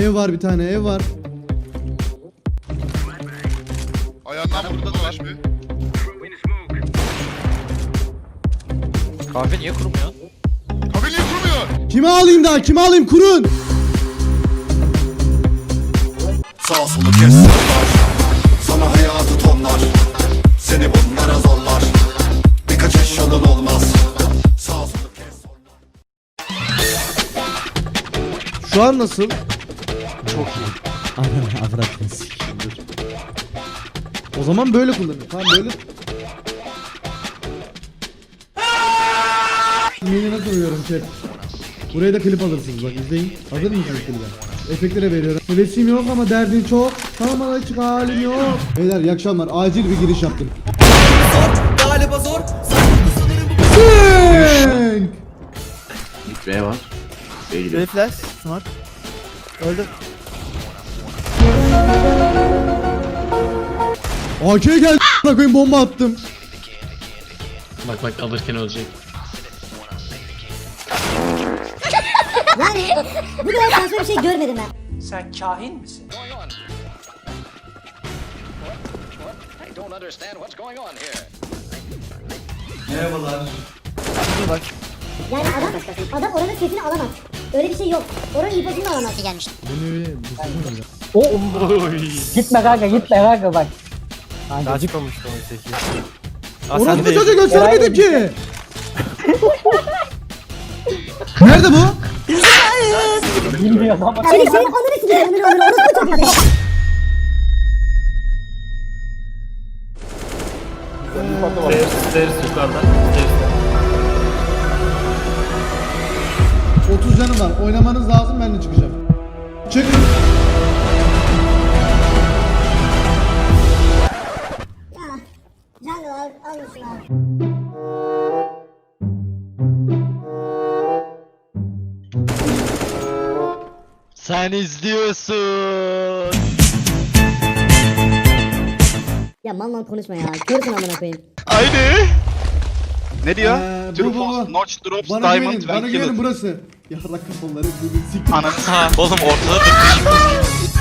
Ev var bir tane ev var. Ayağından burada dolaş bir. Kahve niye kurumuyor? Kabini kurmuyor. Kime alayım daha kime alayım kurun. Sağ solu kes sırlar Sana hayatı tonlar Seni bunlara zorlar Birkaç eş yolun olmaz Sağ solu kes Şu an nasıl? Çok iyi. Aman avratını sikeyim, dur. O zaman böyle kullanın. Tamam böyle. Mini nasıl uyuyorum chat? Buraya da klip alırsınız bak izleyin. Hazır mısınız klibe? Efektlere veriyorum. Hevesim yok ama derdin çok. Tamam açık halim yok. Beyler iyi akşamlar. Acil bir giriş yaptım. Galiba zor. Zing! B var. B gidiyor. Böyle flash. Smart. Öldü. AK geldi. a**ına koyayım bomba attım. Bak bak alırken ölecek. Yani bu kadar saçma bir şey görmedim ben. Sen kahin misin? Bak. Yani adam, adam oranın setini alamaz. Öyle bir şey yok. Oranın infosunu da alamaz. gelmiş. Beni bir bu Gitme kanka gitme kanka bak. Daha çıkmamıştı o seki. Orospu çocuğu göstermedim ki. Nerede bu? Bilmiyorum ama. Senin senin ananı sikeyim. Onur onur orospu çocuğu. Stairs, stairs yukarıda. Stairs. 30 canım var. Oynamanız lazım ben de çıkacağım. Çıkın. Mısın abi? Sen izliyorsun. Ya mal mal konuşma ya. Körsün amına koyayım. Aynı. Ne diyor? Ee, bu, True bu, false, bu. notch drops, Bana diamond güvenin, bana ve güvenin killed. burası. Yarrak kafaları bugün siktir. Oğlum ortada da